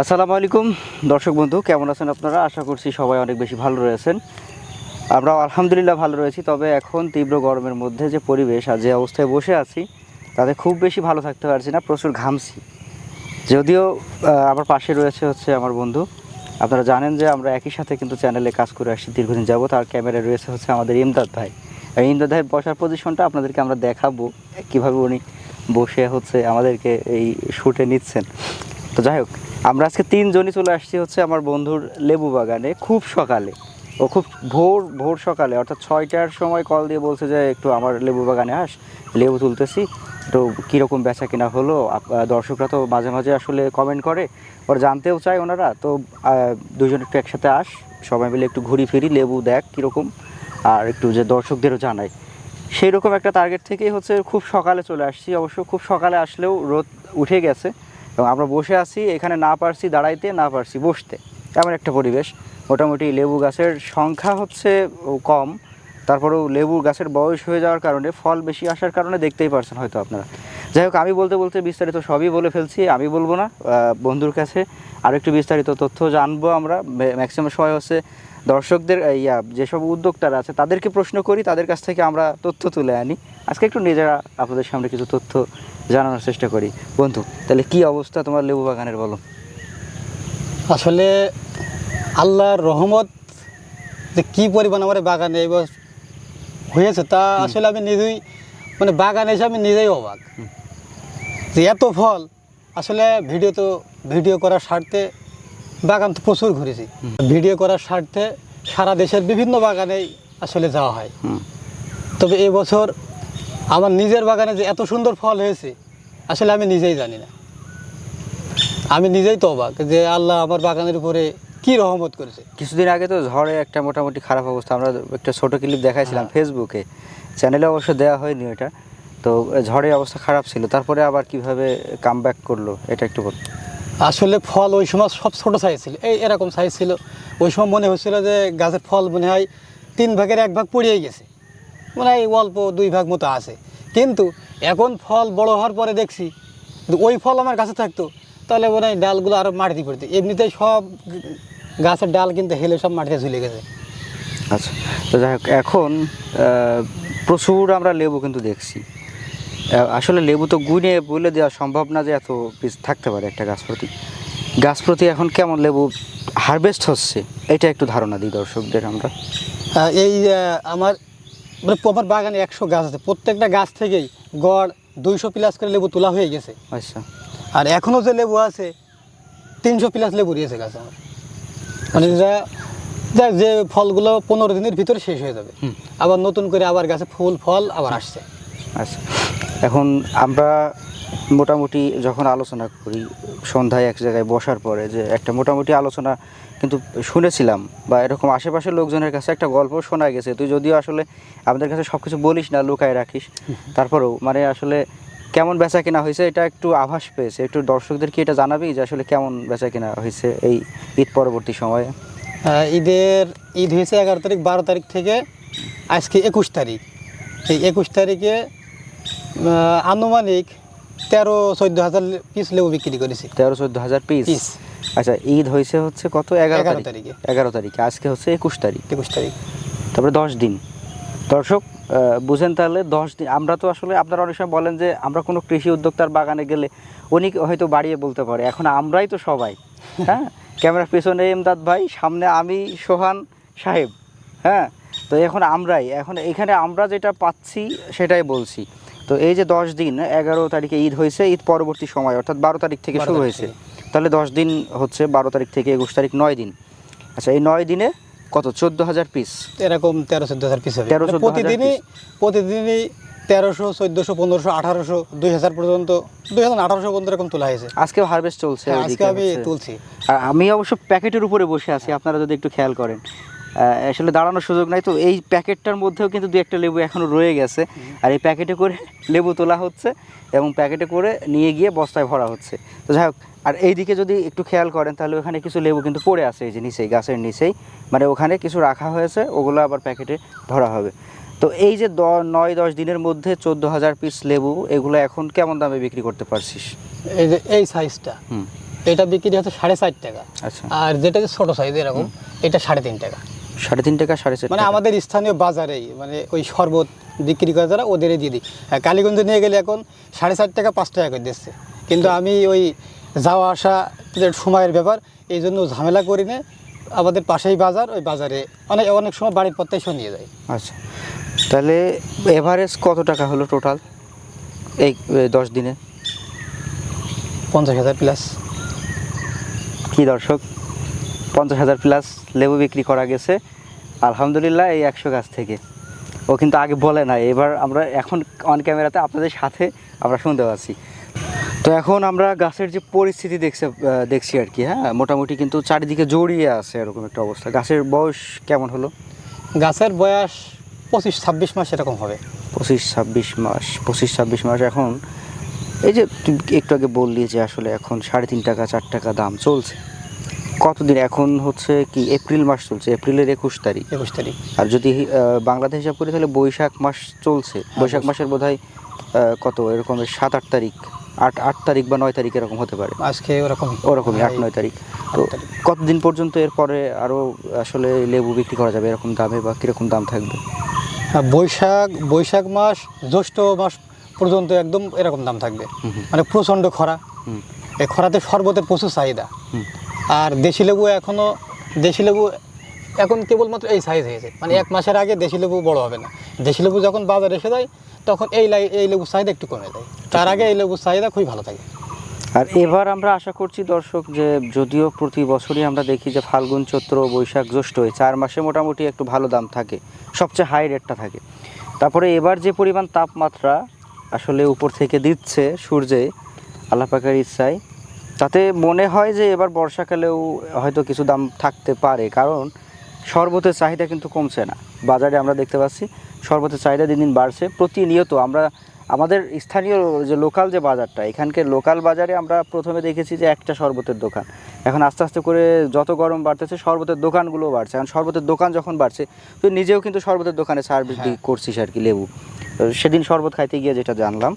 আসসালামু আলাইকুম। দর্শক বন্ধু, কেমন আছেন আপনারা? আশা করছি সবাই অনেক বেশি ভালো রয়েছেন। আমরা আলহামদুলিল্লাহ ভালো রয়েছি। তবে এখন তীব্র গরমের মধ্যে যে পরিবেশ আর যে অবস্থায় বসে আছি, তাতে খুব বেশি ভালো থাকতে পারছি না, প্রচুর ঘামছি। যদিও আমার পাশে রয়েছে হচ্ছে আমার বন্ধু। আপনারা জানেন যে আমরা একই সাথে কিন্তু চ্যানেলে কাজ করে আসছি দীর্ঘদিন যাব তার ক্যামেরায় রয়েছে হচ্ছে আমাদের ইমদাদ ভাই। আর ইমদাদ ভাই বসার পজিশনটা আপনাদেরকে আমরা দেখাবো, কীভাবে উনি বসে হচ্ছে আমাদেরকে এই শুটে নিচ্ছেন। তো যাই হোক আমরা আজকে তিনজনই চলে আসছি হচ্ছে আমার বন্ধুর লেবু বাগানে, খুব সকালে। ও খুব ভোর ভোর সকালে, অর্থাৎ ছয়টার সময় কল দিয়ে বলছে যে, একটু আমার লেবু বাগানে আস, লেবু তুলতেছি। তো কীরকম বেচা কিনা হলো? দর্শকরা তো মাঝে মাঝে আসলে কমেন্ট করে। ওরা জানতেও চায় ওনারা। তো দুজন একটু একসাথে আস, সবাই মিলে একটু ঘুরি ফিরি, লেবু দেখ কীরকম। আর একটু যে দর্শকদেরও জানাই। সেই রকম একটা টার্গেট থেকেই হচ্ছে খুব সকালে চলে আসছি। অবশ্য খুব সকালে আসলেও রোদ উঠে গেছে। এবং আমরা বসে আছি, এখানে না পারছি দাঁড়াইতে, না পারছি বসতে। এমন একটা পরিবেশ। মোটামুটি লেবু গাছের সংখ্যা হচ্ছে কম। তারপরেও লেবু গাছের বয়স হয়ে যাওয়ার কারণে, ফল বেশি আসার কারণে দেখতেই পারছেন হয়তো আপনারা। যাই হোক, আমি বলতে বলতে বিস্তারিত সবই বলে ফেলছি, আমি বলব না বন্ধুর কাছে আরও একটু বিস্তারিত তথ্য জানব আমরা। ম্যাক্সিমাম সময় হচ্ছে দর্শকদের ইয়া, যেসব উদ্যোক্তারা আছে, তাদেরকে প্রশ্ন করি, তাদের কাছ থেকে আমরা তথ্য তুলে আনি। আজকে একটু নিজেরা আপনাদের সামনে কিছু তথ্য জানানোর চেষ্টা করি। বন্ধু তাহলে কি অবস্থা তোমার লেবু বাগানের বলো? আসলে আল্লাহর রহমত যে কি পরিমাণ আমার এই বাগানে এবার হয়েছে তা আসলে আমি নিজেই মানে বাগানে এসে আমি নিজেই অবাক। যে এত ফল আসলে ভিডিও তো ভিডিও করার স্বার্থে বাগান তো প্রচুর ঘুরেছি। ভিডিও করার স্বার্থে সারা দেশের বিভিন্ন বাগানেই আসলে যাওয়া হয়। তবে এবছর আমার নিজের বাগানে যে এত সুন্দর ফল হয়েছে আসলে আমি নিজেই জানি না। আমি নিজেই তো অবাক যে আল্লাহ আমার বাগানের উপরে কি রহমত করেছে। কিছুদিন আগে তো ঝড়ে একটা মোটামুটি খারাপ অবস্থা আমরা একটা ছোট ক্লিপ দেখাইছিলাম ফেসবুকে চ্যানেলে অবশ্য দেওয়া হয়নি ওটা তো ঝড়ে অবস্থা খারাপ ছিল তারপরে আবার কীভাবে কাম ব্যাক করল এটা একটু বল আসলে ফল ওই সময় সব ছোট সাইজ ছিল এই এরকম সাইজ ছিল। ওই সময় মনে হচ্ছিল যে গাছের ফল মনে হয় তিন ভাগের এক ভাগ পড়িয়েই গেছে। মানে হয় অল্প দুই ভাগ মতো আছে। কিন্তু এখন ফল বড় হওয়ার পরে দেখছি ওই ফল আমার কাছে থাকতো তাহলে মনে হয় ডালগুলো আরও মাটিতে পড়তো। এমনিতেই সব গাছের ডাল কিন্তু হেলে সব মাটিতে ঝুলে গেছে। আচ্ছা তো যাই হোক এখন প্রচুর আমরা লেবু কিন্তু দেখছি। আসলে লেবু তো গুনে বলে দেওয়া সম্ভব না যে এত পিস থাকতে পারে একটা গাছ প্রতি। গাছ প্রতি এখন কেমন লেবু হারভেস্ট হচ্ছে? এটা একটু ধারণা দিই দর্শকদের আমরা। এই আমার মানে আমার বাগানে একশো গাছ আছে। প্রত্যেকটা গাছ থেকেই গড় দুইশো প্লাস করে লেবু তোলা হয়ে গেছে। আচ্ছা। আর এখনও যে লেবু আছে তিনশো প্লাস লেবু দিয়েছে গাছ আমার। মানে যা যা যে ফলগুলো পনেরো দিনের ভিতরে শেষ হয়ে যাবে। আবার নতুন করে আবার গাছে ফুল ফল আবার আসছে। আচ্ছা। এখন আমরা মোটামুটি যখন আলোচনা করি, সন্ধ্যায় এক জায়গায় বসার পরে যে একটা মোটামুটি আলোচনা কিন্তু শুনেছিলাম বা এরকম আশেপাশের লোকজনের কাছে একটা গল্প শোনা গেছে। তুই যদিও আসলে আমাদের কাছে সব কিছু বলিস না, লুকায় রাখিস, তারপরেও মানে আসলে কেমন বেচা কেনা হয়েছে এটা একটু আভাস পেয়েছে। একটু দর্শকদেরকে এটা জানাবি যে আসলে কেমন বেচা কেনা হয়েছে এই ঈদ পরবর্তী সময়ে? ঈদের, ঈদ হয়েছে এগারো তারিখ, বারো তারিখ থেকে আজকে একুশ তারিখ। এই একুশ তারিখে আনুমানিক তেরো চোদ্দ হাজার পিস লেবু বিক্রি করেছি। তেরো চোদ্দ হাজার পিস পিস আচ্ছা ঈদ হয়েছে হচ্ছে কত? এগারো এগারো তারিখে। এগারো তারিখে। আজকে হচ্ছে একুশ তারিখ। একুশ তারিখ। তারপরে দশ দিন। দর্শক বুঝেন তাহলে দশ দিন। আমরা তো আসলে আপনারা অনেক সময় বলেন যে আমরা কোনো কৃষি উদ্যোক্তার বাগানে গেলে উনি হয়তো বাড়িয়ে বলতে পারে। এখন আমরাই তো সবাই হ্যাঁ? ক্যামেরার পেছনে এমদাদ ভাই সামনে আমি সোহান সাহেব হ্যাঁ? তো এখন আমরাই। এখন এখানে আমরা যেটা পাচ্ছি সেটাই বলছি। তো এই যে দশ দিন এগারো তারিখে ঈদ হয়েছে ঈদ পরবর্তী সময় অর্থাৎ বারো তারিখ থেকে শুরু হয়েছে। তাহলে দশ দিন হচ্ছে বারো তারিখ থেকে একুশ তারিখ নয় দিন। আচ্ছা এই নয় দিনে কত? চোদ্দ হাজার পিস এরকম তেরো চোদ্দ হাজার পিস হবে। 13 14 হাজার প্রতিদিনই প্রতিদিনই তেরোশো চোদ্দোশো পনেরোশো আঠারোশো দুই হাজার পর্যন্ত দুই হাজার আঠারোশো পর্যন্ত এরকম তোলা হয়েছে। আজকে হারভেস্ট চলছে হ্যাঁ, আজকে আমি তুলছি। আর আমি অবশ্য প্যাকেটের উপরে বসে আছি আপনারা যদি একটু খেয়াল করেন। আসলে দাঁড়ানোর সুযোগ নাই। তো এই প্যাকেটটার মধ্যেও কিন্তু দু একটা লেবু এখনও রয়ে গেছে। আর এই প্যাকেটে করে লেবু তোলা হচ্ছে এবং প্যাকেটে করে নিয়ে গিয়ে বস্তায় ভরা হচ্ছে। তো যাই হোক আর এইদিকে যদি একটু খেয়াল করেন তাহলে ওখানে কিছু লেবু কিন্তু পড়ে আছে এই যে নিচেই গাছের নিচেই। মানে ওখানে কিছু রাখা হয়েছে ওগুলো আবার প্যাকেটে ধরা হবে। তো এই যে দ- নয় দশ দিনের মধ্যে চোদ্দ হাজার পিস লেবু এগুলো এখন কেমন দামে বিক্রি করতে পারছিস? এই যে এই সাইজটা হুম। এটা বিক্রি হচ্ছে সাড়ে চার টাকা। আচ্ছা। আর যেটা যে ছোটো সাইজ এরকম এটা সাড়ে তিন টাকা। সাড়ে তিন টাকা সাড়ে চার মানে আমাদের স্থানীয় বাজারেই মানে ওই শরবত বিক্রি করে যারা ওদেরই দিয়ে দিই আর কালীগঞ্জে নিয়ে গেলে এখন সাড়ে চার টাকা পাঁচ টাকা করে দিচ্ছে। কিন্তু আমি ওই যাওয়া আসা সময়ের ব্যাপার এই জন্য ঝামেলা করি না। আমাদের পাশেই বাজার ওই বাজারে অনেক অনেক সময় বাড়ির পথে এসে নিয়ে যায়। আচ্ছা। তাহলে এভারেজ কত টাকা হলো টোটাল এই দশ দিনে? পঞ্চাশ হাজার প্লাস। কি দর্শক? পঞ্চাশ হাজার প্লাস লেবু বিক্রি করা গেছে। আলহামদুলিল্লাহ এই একশো গাছ থেকে। ও কিন্তু আগে বলে না এবার আমরা এখন অন ক্যামেরাতে আপনাদের সাথে আমরা শুনতে পাচ্ছি। তো এখন আমরা গাছের যে পরিস্থিতি দেখছে দেখছি আর কি হ্যাঁ? মোটামুটি কিন্তু চারিদিকে জড়িয়ে আছে এরকম একটা অবস্থা। গাছের বয়স কেমন হলো? গাছের বয়স পঁচিশ ছাব্বিশ মাস এরকম হবে। পঁচিশ ছাব্বিশ মাস পঁচিশ ছাব্বিশ মাস এখন। এই যে একটু আগে বললি যে আসলে এখন সাড়ে তিন টাকা চার টাকা দাম চলছে। কতদিন? এখন হচ্ছে কি এপ্রিল মাস চলছে এপ্রিলের একুশ তারিখ। একুশ তারিখ। আর যদি বাংলাদেশ হিসাব করি তাহলে বৈশাখ মাস চলছে। বৈশাখ মাসের বোধ হয় কত? এরকম সাত আট তারিখ আট আট তারিখ বা নয় তারিখ এরকম হতে পারে। আজকে ওরকম ওরকমই আট নয় তারিখ। তো। কতদিন পর্যন্ত এরপরে আরও আসলে লেবু বিক্রি করা যাবে? এরকম দামে বা কীরকম দাম থাকবে? হ্যাঁ, বৈশাখ বৈশাখ মাস জ্যৈষ্ঠ মাস পর্যন্ত একদম এরকম দাম থাকবে। মানে প্রচণ্ড খরা। এই খরাতে শরবতের প্রচুর চাহিদা। আর দেশি লেবু এখনও দেশি লেবু এখন কেবলমাত্র এই সাইজ হয়েছে। মানে এক মাসের আগে দেশি লেবু বড় হবে না। দেশি লেবু যখন বাজারে এসে যায়, তখন এই লাই, এই লেবুর চাহিদা একটু কমে যায়। তার আগে এই লেবুর চাহিদা খুবই ভালো থাকে। আর এবার আমরা আশা করছি দর্শক যে, যদিও প্রতি বছরই আমরা দেখি যে ফাল্গুন, চৈত্র, বৈশাখ, জ্যৈষ্ঠ এই চার মাসে মোটামুটি একটু ভালো দাম থাকে। সবচেয়ে হাই রেটটা থাকে। তারপরে এবার যে পরিমাণ তাপমাত্রা আসলে উপর থেকে দিচ্ছে সূর্যে, আল্লাহ পাকের ইচ্ছায় তাতে মনে হয় যে এবার বর্ষাকালেও হয়তো কিছু দাম থাকতে পারে কারণ শরবতের চাহিদা কিন্তু কমছে না। বাজারে আমরা দেখতে পাচ্ছি শরবতের চাহিদা দিন দিন বাড়ছে। প্রতিনিয়ত আমরা আমাদের স্থানীয় যে লোকাল যে বাজারটা এখানকার লোকাল বাজারে আমরা প্রথমে দেখেছি যে একটা শরবতের দোকান। এখন আস্তে আস্তে করে যত গরম বাড়তেছে শরবতের দোকানগুলো বাড়ছে। এখন শরবতের দোকান যখন বাড়ছে তো নিজেও কিন্তু শরবতের দোকানে সার্ভিস হ্যাঁ। করছিস আর কি লেবু। তো সেদিন শরবত খাইতে গিয়ে যেটা জানলাম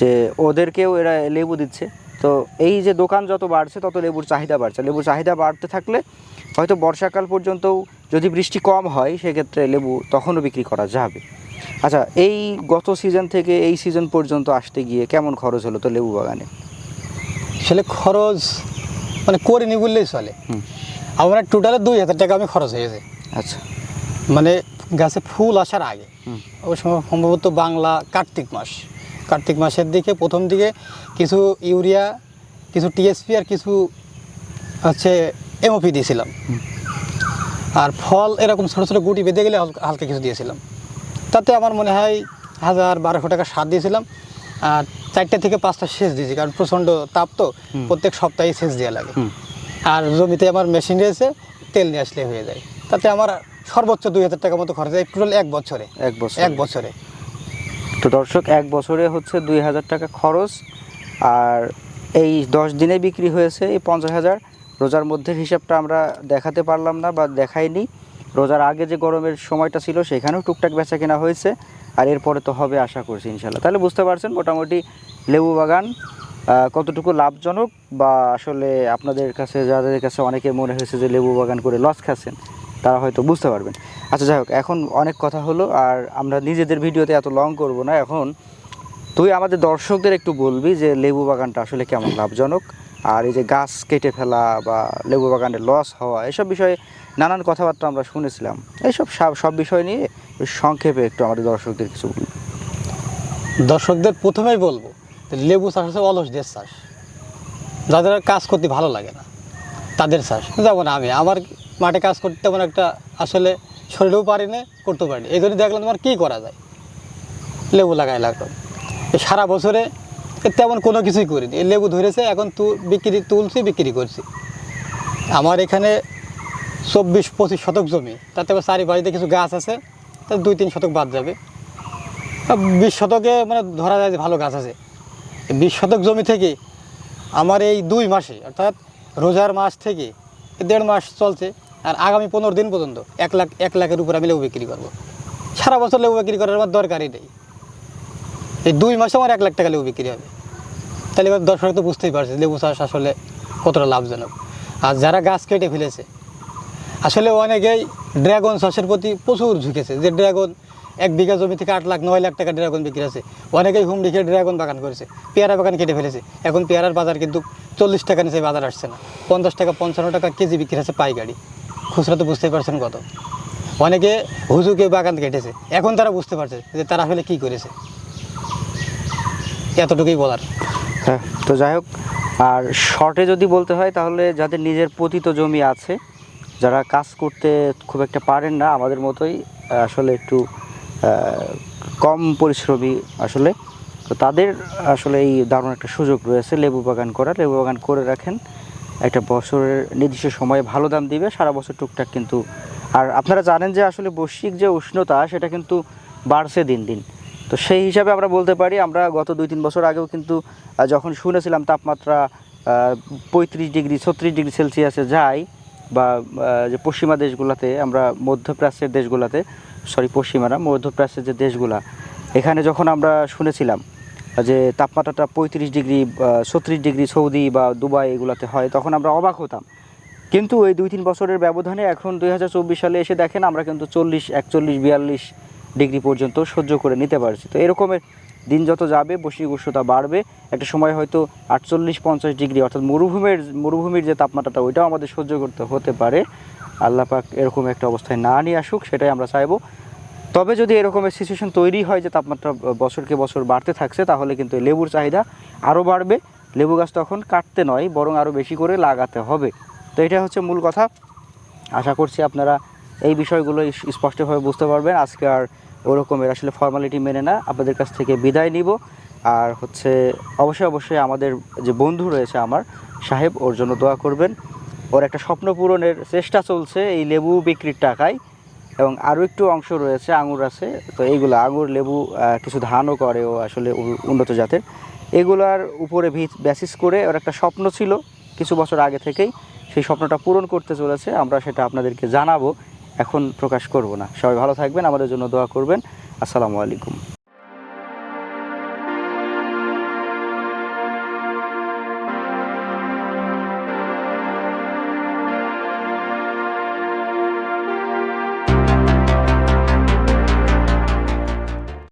যে ওদেরকেও এরা লেবু দিচ্ছে। তো এই যে দোকান যত বাড়ছে তত লেবুর চাহিদা বাড়ছে। লেবুর চাহিদা বাড়তে থাকলে হয়তো বর্ষাকাল পর্যন্তও যদি বৃষ্টি কম হয় সেক্ষেত্রে লেবু তখনও বিক্রি করা যাবে। আচ্ছা এই গত সিজন থেকে এই সিজন পর্যন্ত আসতে গিয়ে কেমন খরচ হলো তো লেবু বাগানে? আসলে খরচ মানে করিনি বললেই চলে। আমার টোটালে দুই হাজার টাকা আমি খরচ হয়েছে আচ্ছা। মানে গাছে ফুল আসার আগে। ওই সময় সম্ভবত বাংলা কার্তিক মাস। কার্তিক মাসের দিকে প্রথম দিকে কিছু ইউরিয়া কিছু টিএসপি আর কিছু হচ্ছে এমওপি দিয়েছিলাম। আর ফল এরকম ছোটো ছোটো গুটি বেঁধে গেলে হালকা- কিছু দিয়েছিলাম। তাতে আমার মনে হয় হাজার বারোশো টাকা সার দিয়েছিলাম। আর চারটে থেকে পাঁচটা সেচ দিয়েছি কারণ প্রচণ্ড তাপ তো প্রত্যেক সপ্তাহে সেচ দেওয়া লাগে। আর জমিতে আমার মেশিন রয়েছে তেল নিয়ে আসলে হয়ে যায়। তাতে আমার সর্বোচ্চ দুই হাজার টাকা মতো খরচ হয় টোটাল এক বছরে। এক বছর। এক বছরে। তো দর্শক, এক বছরে হচ্ছে দুই হাজার টাকা খরচ। আর এই দশ দিনে বিক্রি হয়েছে এই পঞ্চাশ হাজার। রোজার মধ্যে হিসাবটা আমরা দেখাতে পারলাম না বা দেখাইনি। রোজার আগে যে গরমের সময়টা ছিল, সেখানেও টুকটাক বেচা কেনা হয়েছে। আর এরপরে তো হবে আশা করছি ইনশাল্লাহ তাহলে বুঝতে পারছেন মোটামুটি লেবু বাগান কতটুকু লাভজনক বা আসলে আপনাদের কাছে, যাদের কাছে অনেকে মনে হয়েছে যে লেবু বাগান করে লস খাচ্ছেন তারা হয়তো বুঝতে পারবেন। আচ্ছা যাই হোক, এখন অনেক কথা হলো আর আমরা নিজেদের ভিডিওতে এত লং করব না। এখন তুই আমাদের দর্শকদের একটু বলবি যে লেবু বাগানটা আসলে কেমন লাভজনক? আর এই যে গাছ কেটে ফেলা বা লেবু বাগানের লস হওয়া, এসব বিষয়ে নানান কথাবার্তা আমরা শুনেছিলাম। এইসব সব সব বিষয় নিয়ে সংক্ষেপে একটু আমাদের দর্শকদের কিছু বলি। দর্শকদের প্রথমেই বলব লেবু চাষ হচ্ছে অলসদের চাষ। যাদের কাজ করতে ভালো লাগে না, তাদের চাষ। যেমন আমি, আমার মাঠে কাজ করতে তেমন একটা আসলে শরীরেও পারি না করতেও পারি এই জন্য দেখলাম তোমার কী করা যায়? লেবু লাগাই লাগলাম সারা বছরে তেমন কোনো কিছুই করিনি। এই লেবু ধরেছে, এখন তু বিক্রি তুলছি, বিক্রি করছি। আমার এখানে চব্বিশ পঁচিশ শতক জমি। তাতে আবার চারিপাশে কিছু গাছ আছে, তা দুই তিন শতক বাদ যাবে। বিশ শতকে মানে ধরা যায় যে ভালো গাছ আছে। বিশ শতক জমি থেকে আমার এই দুই মাসে, অর্থাৎ রোজার মাস থেকে দেড় মাস চলছে আর আগামী পনেরো দিন পর্যন্ত এক লাখ, এক লাখের উপর আমি লেবু বিক্রি করব। সারা বছর লেবু বিক্রি করার আমার দরকারই নেই। এই দুই মাসে আমার এক লাখ টাকা লেবু বিক্রি হবে। তাহলে এবার দর্শক তো বুঝতেই পারছে লেবু চাষ আসলে কতটা লাভজনক। আর যারা গাছ কেটে ফেলেছে, আসলে অনেকেই ড্রাগন চাষের প্রতি প্রচুর ঝুঁকেছে। যে ড্রাগন এক বিঘা জমি থেকে আট লাখ, নয় লাখ টাকা ড্রাগন বিক্রি আছে। অনেকেই হুম রেখে ড্রাগন বাগান করেছে, পেয়ারা বাগান কেটে ফেলেছে। এখন পেয়ারার বাজার কিন্তু চল্লিশ টাকা নিচে বাজার আসছে না। পঞ্চাশ টাকা, পঞ্চান্ন টাকা কেজি বিক্রি আছে পাইকারি। খুচরা তো বুঝতেই পারছেন কত। অনেকে হুজুকে বাগান কেটেছে। এখন তারা বুঝতে পারছে যে তারা আসলে কী করেছে। এতটুকুই বলার। হ্যাঁ তো যাই হোক, আর শর্টে যদি বলতে হয়, তাহলে যাদের নিজের পতিত জমি আছে, যারা কাজ করতে খুব একটা পারেন না, আমাদের মতোই আসলে একটু কম পরিশ্রমী আসলে, তো তাদের আসলে এই দারুণ একটা সুযোগ রয়েছে, লেবু বাগান করার। লেবু বাগান করে রাখেন। একটা বছরের নির্দিষ্ট সময়ে ভালো দাম দিবে, সারা বছর টুকটাক কিন্তু। আর আপনারা জানেন যে আসলে বৈশ্বিক যে উষ্ণতা, সেটা কিন্তু বাড়ছে দিন দিন। তো সেই হিসাবে আমরা বলতে পারি, আমরা গত দুই তিন বছর আগেও কিন্তু যখন শুনেছিলাম তাপমাত্রা পঁয়ত্রিশ ডিগ্রি, ছত্রিশ ডিগ্রি সেলসিয়াসে যায় বা যে পশ্চিমা দেশগুলোতে, আমরা মধ্যপ্রাচ্যের দেশগুলোতে, সরি, পশ্চিমারা, মধ্যপ্রাচ্যের যে দেশগুলা, এখানে যখন আমরা শুনেছিলাম যে তাপমাত্রাটা পঁয়ত্রিশ ডিগ্রি ছত্রিশ ডিগ্রি সৌদি বা দুবাই এগুলাতে হয়, তখন আমরা অবাক হতাম। কিন্তু এই দুই তিন বছরের ব্যবধানে এখন দুই হাজার চব্বিশ সালে এসে দেখেন আমরা কিন্তু চল্লিশ, একচল্লিশ, বিয়াল্লিশ ডিগ্রি পর্যন্ত সহ্য করে নিতে পারছি। তো এরকমের দিন যত যাবে বৈশ্বিক উষ্ণতা বাড়বে। একটা সময় হয়তো আটচল্লিশ, পঞ্চাশ ডিগ্রি, অর্থাৎ মরুভূমির মরুভূমির যে তাপমাত্রাটা, ওইটাও আমাদের সহ্য করতে হতে পারে। আল্লাহ পাক এরকম একটা অবস্থায় না নিয়ে আসুক, সেটাই আমরা চাইব। তবে যদি এরকমের সিচুয়েশন তৈরি হয় যে তাপমাত্রা বছরকে বছর বাড়তে থাকছে, তাহলে কিন্তু লেবুর চাহিদা আরও বাড়বে। লেবু গাছ তখন কাটতে নয়, বরং আরও বেশি করে লাগাতে হবে। তো এটা হচ্ছে মূল কথা। আশা করছি আপনারা এই বিষয়গুলো স্পষ্টভাবে বুঝতে পারবেন। আজকে আর ওরকমের আসলে ফর্মালিটি মেনে না। আপনাদের কাছ থেকে বিদায় নিব। আর হচ্ছে, অবশ্যই অবশ্যই আমাদের যে বন্ধু রয়েছে আমার, সাহেব, ওর জন্য দোয়া করবেন। ওর একটা স্বপ্ন পূরণের চেষ্টা চলছে এই লেবু বিক্রির টাকায়। এবং আরও একটু অংশ রয়েছে আঙুর আছে। তো এইগুলো আঙুর, লেবু কিছু ধানও করে ও আসলে উন্নত জাতের। এগুলার উপরে ভিত ব্যাসিস করে ওর একটা স্বপ্ন ছিল কিছু বছর আগে থেকেই। সেই স্বপ্নটা পূরণ করতে চলেছে। আমরা সেটা আপনাদেরকে জানাব। এখন প্রকাশ করব না। সবাই ভালো থাকবেন, আমাদের জন্য দোয়া করবেন। আসসালামু আলাইকুম।